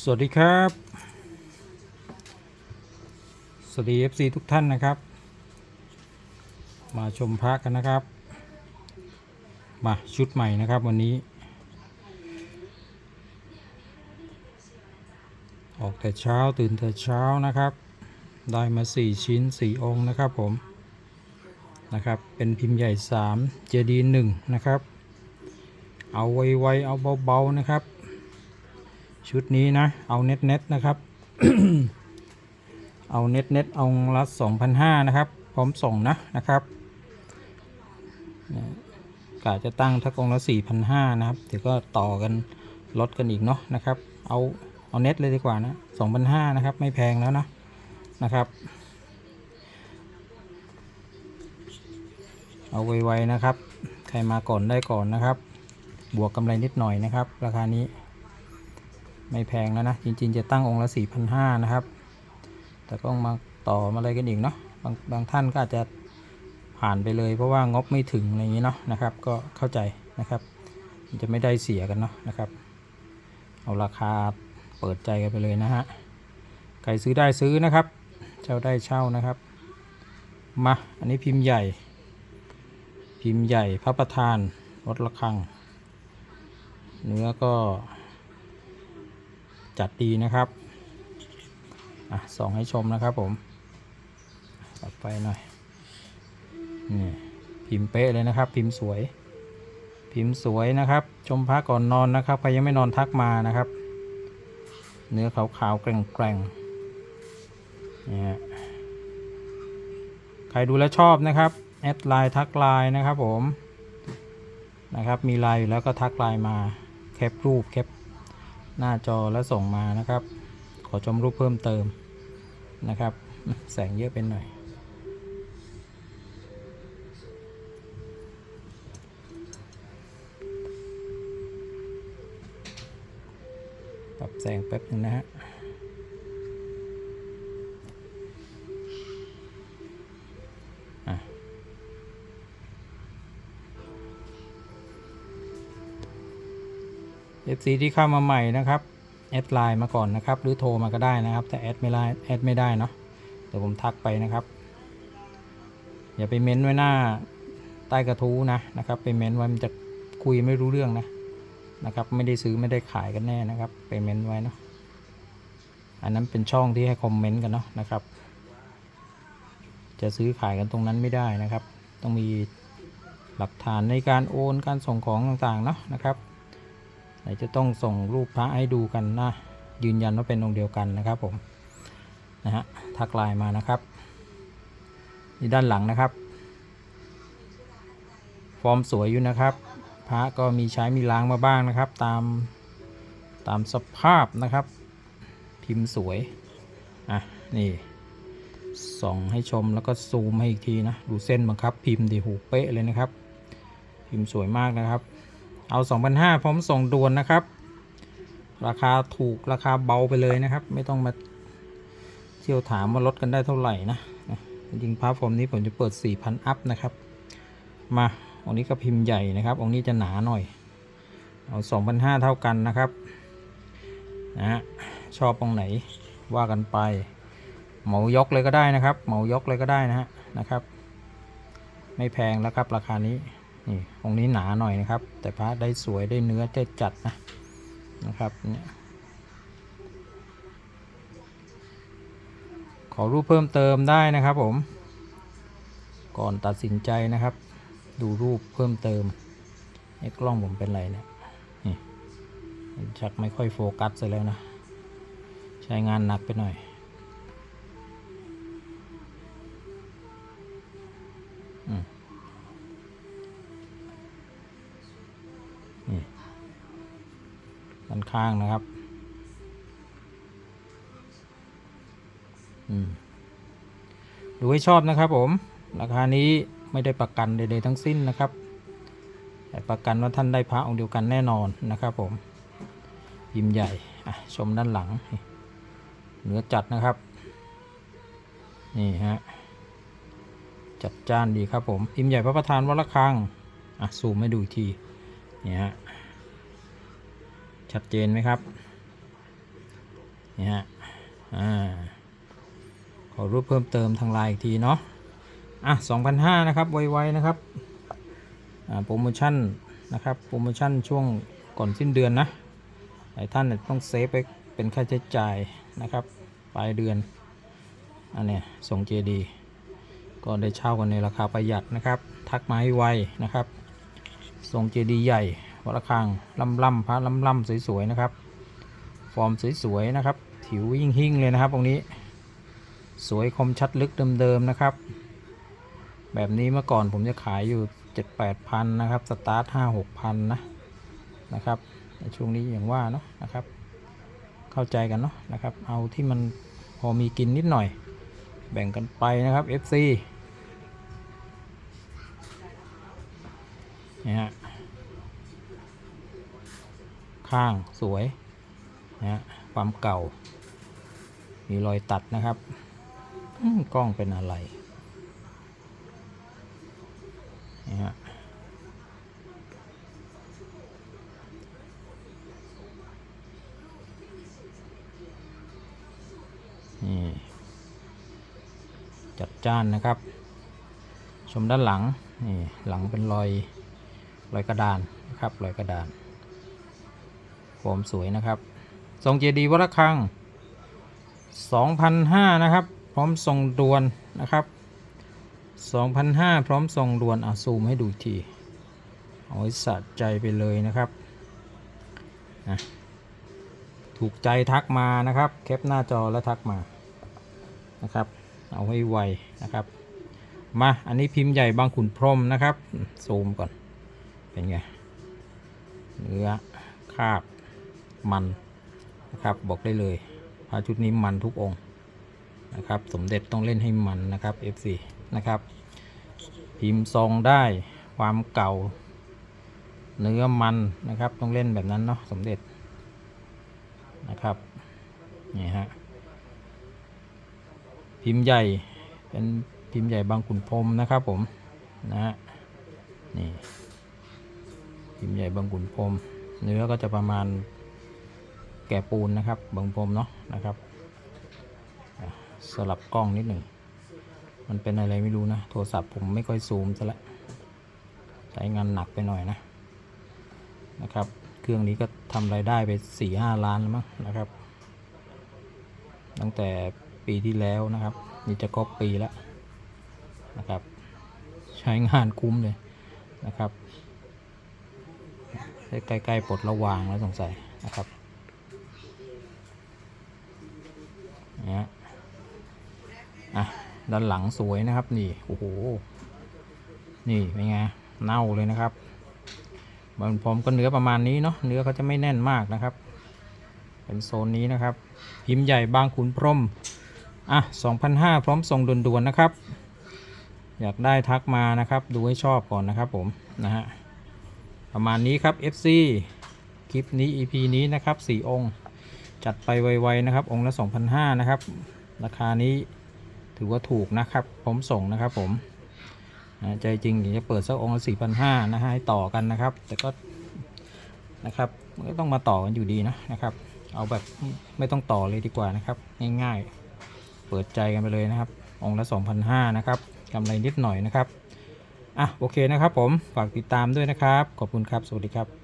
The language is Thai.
สวัสดีครับ สวัสดี FC ทุกท่านนะครับ มาชมพระกันนะครับ มาชุดใหม่นะครับวันนี้ ออกแต่เช้าตื่นแต่เช้านะครับ ได้มา 4 ชิ้น 4 องค์นะครับผมนะครับ เป็นพิมพ์ใหญ่ 3 เจดีหนึ่งนะครับ เอาไวๆเอาเบาๆนะครับ ชุดนี้นะ เอาเน็ตเน็ตนะครับ เอาเน็ตเน็ตเอาละ2,500นห้านะครับ พร้อมส่งนะนะครับกะจะตั้งทักองละ4,500นห้านะครับ เดี๋ยวก็ต่อกันลดกันอีกเนาะนะครับ เอาเอาเน็ตเลยดีกว่านะ2,500นะครับ ไม่แพงแล้วนะนะครับ เอาไวๆนะครับ ใครมาก่อนได้ก่อนนะครับ บวกกำไรนิดหน่อยนะครับ ราคานี้ ไม่แพงแล้วนะ จริง ๆ จะตั้งองค์ละ 4,500 นะครับ แต่ก็มาต่อมาอะไรกันอีกเนาะบางบางท่านก็อาจจะผ่านไปเลย เพราะว่างบไม่ถึงอะไรอย่างนี้เนาะนะครับ ก็เข้าใจนะครับ จะไม่ได้เสียกันเนาะนะครับ เอาราคาเปิดใจกันไปเลยนะฮะใครซื้อได้ซื้อนะครับ เช่าได้เช่านะครับ มาอันนี้พิมพ์ใหญ่ พิมพ์ใหญ่พระประธานวัดระฆัง เนื้อก็ จัดดีนะครับอะส่องให้ชมนะครับผมตัดไปหน่อยนี่พิมพ์เป๊ะเลยนะครับ พิมพ์สวย พิมพ์สวยนะครับ ชมพระก่อนนอนนะครับใครยังไม่นอนทักมานะครับ เนื้อขาวๆแกร่งๆนี่ฮะใครดูแลชอบนะครับแอดไลน์ทักไลน์นะครับผมนะครับมีไลน์อยู่แล้วก็ทักไลน์มาแคปรูปแคป หน้าจอแล้วส่งมานะครับ ขอชมรูปเพิ่มเติมนะครับ แสงเยอะเป็นหน่อย ปรับแสงแป๊บนึงนะฮะอะ FC ที่เข้ามาใหม่นะครับแอดไลน์มาก่อนนะครับ หรือโทรมาก็ได้นะครับ แต่แอดไม่ได้แอดไม่ได้เนาะเดี๋ยวผมทักไปนะครับอย่าไปเม้นไว้หน้าใต้กระทู้นะนะครับ ไปเม้นไว้มันจะคุยไม่รู้เรื่องนะนะครับ ไม่ได้ซื้อไม่ได้ขายกันแน่นะครับ ไปเม้นไว้เนาะอันนั้นเป็นช่องที่ให้คอมเมนต์กันเนาะนะครับ จะซื้อขายกันตรงนั้นไม่ได้นะครับ ต้องมีหลักฐานในการโอนการส่งของต่างๆเนาะนะครับ ไหนจะต้องส่งรูปพระให้ดูกันนะ ยืนยันว่าเป็นองค์เดียวกันนะครับผมนะฮะทักไลน์มานะครับนี่ด้านหลังนะครับ ฟอร์มสวยอยู่นะครับ พระก็มีใช้มีล้างมาบ้างนะครับ ตามตามสภาพนะครับ พิมพ์สวยอะนี่ส่องให้ชมแล้วก็ซูมให้อีกทีนะ ดูเส้นบังคับ พิมพ์ดีหูเป๊ะเลยนะครับ พิมพ์สวยมากนะครับ เอา2,500พร้อมส่งด่วนนะครับ ราคาถูกราคาเบาไปเลยนะครับ ไม่ต้องมาเที่ยวถามว่าลดกันได้เท่าไหร่นะจริงพาร์ฟอร์มนี้ผมจะเปิด 4,000 อัพนะครับ มาองค์นี้ก็พิมพ์ใหญ่นะครับ องค์นี้จะหนาหน่อย เอา2,500เท่ากันนะครับนะฮะชอบองไหนว่ากันไป เหมายกเลยก็ได้นะครับ เหมายกเลยก็ได้นะฮะนะครับ ไม่แพงแล้วครับราคานี้ นี่องค์นี้หนาหน่อยนะครับ แต่พระได้สวยได้เนื้อได้จัดนะนะครับเนี่ยขอรูปเพิ่มเติมได้นะครับผม ก่อนตัดสินใจนะครับ ดูรูปเพิ่มเติมไอ้กล้องผมเป็นไรเนี่ยนี่ชักไม่ค่อยโฟกัสเลยแล้วนะ ใช้งานหนักไปหน่อยอืม ด้านข้างนะครับ ดูให้ชอบนะครับผม ราคานี้ไม่ได้ประกันใดๆทั้งสิ้นนะครับ แต่ประกันว่าท่านได้พระองค์เดียวกันแน่นอนนะครับผม พิมพ์ใหญ่ชมด้านหลังนี่เนื้อจัดนะครับ นี่ฮะ จัดจ้านดีครับผม พิมพ์ใหญ่พระประธานวัดระฆังอะซูมให้ดูอีกทีนี่ฮะ ชัดเจนไหมครับนี่ฮะอ่าขอรูปเพิ่มเติมทางไลน์อีกทีเนาะอะ2,500นะครับไวๆนะครับอ่าโปรโมชั่นนะครับโปรโมชั่นช่วงก่อนสิ้นเดือนนะหลายท่านต้องเซฟไปเป็นค่าใช้จ่ายนะครับปลายเดือนอันเนี้ยส่งเจดีก็ได้เช่ากันในราคาประหยัดนะครับ ทักมาให้ไวนะครับทรงเจดีย์ใหญ่ วัดระฆังล่ำล่ำพระล่ำล่ำสวยๆนะครับ ฟอร์มสวยๆนะครับ ผิวยิ่งหิ่งเลยนะครับตรงนี้ สวยคมชัดลึกเดิมๆนะครับ แบบนี้เมื่อก่อนผมจะขายอยู่7-8พันนะครับ สตาร์ท5-6พันนะนะครับในช่วงนี้อย่างว่าเนาะนะครับ เข้าใจกันเนาะนะครับ เอาที่มันพอมีกินนิดหน่อย แบ่งกันไปนะครับ FC นี่ฮะ ข้างสวยนะฮะความเก่า มีรอยตัดนะครับกล้องเป็นอะไรนี่ฮะนี่จัดจ้านนะครับ ชมด้านหลังนี่หลังเป็นรอยรอยกระดานนะครับรอยกระดาน ฟอร์มสวยนะครับทรงเจดีวัดระฆัง2,500นะครับ พร้อมส่งด่วนนะครับ2,500พร้อมส่งด่วนอะซูมให้ดูทีเอาไว้สะใจไปเลยนะครับนะถูกใจทักมานะครับ แคปหน้าจอแล้วทักมานะครับ เอาให้ไวนะครับ มาอันนี้พิมพ์ใหญ่บางขุนพรมนะครับ ซูมก่อน เป็นไง เนื้อคาบ มันนะครับบอกได้เลยพระชุดนี้มันทุกองค์นะครับ สมเด็จต้องเล่นให้มันนะครับ FC นะครับ พิมพ์ทรงได้ความเก่า เนื้อมันนะครับ ต้องเล่นแบบนั้นเนาะสมเด็จนะครับนี่ฮะพิมพ์ใหญ่เป็นพิมพ์ใหญ่บางขุนพรมนะครับผมนะฮะนี่พิมพ์ใหญ่บางขุนพรมเนื้อก็จะประมาณ แก่ปูนนะครับบางพรมเนาะนะครับสลับกล้องนิดหนึ่ง มันเป็นอะไรไม่รู้นะ โทรศัพท์ผมไม่ค่อยซูมซะละใช้งานหนักไปหน่อยนะนะครับ เครื่องนี้ก็ทำรายได้ไปสี่ห้าล้านแล้วมั้งนะครับ ตั้งแต่ปีที่แล้วนะครับ นี่จะครบปีแล้วนะครับ ใช้งานคุ้มเลยนะครับใกล้ๆปลดระวางแล้วสงสัยนะครับ เนี่ยอะ ด้านหลังสวยนะครับ นี่โอ้โหนี่เป็นไงเน่าเลยนะครับบางพร้อมก็เนื้อประมาณนี้เนาะเนื้อเขาจะไม่แน่นมากนะครับ เป็นโซนนี้นะครับ พิมพ์ใหญ่บางขุนพรมอะ2,500 พร้อมส่งด่วนๆนะครับ อยากได้ทักมานะครับ ดูให้ชอบก่อนนะครับผมนะฮะประมาณนี้ครับ FC คลิปนี้ EP นี้นะครับ 4 องค์ จัดไปไวๆนะครับ องค์ละ2,500นะครับ ราคานี้ ถือว่าถูกนะครับพร้อมส่งนะครับผมใจจริงอยากจะเปิดสักองค์ละ4,500นะฮะให้ต่อกันนะครับ แต่ก็นะครับมันก็ต้องมาต่อกันอยู่ดีนะนะครับ เอาแบบไม่ต้องต่อเลยดีกว่านะครับ ง่ายๆ เปิดใจกันไปเลยนะครับ องค์ละ2,500นะครับกำไรนิดหน่อยนะครับอะโอเคนะครับผมฝากติดตามด้วยนะครับ ขอบคุณครับ สวัสดีครับ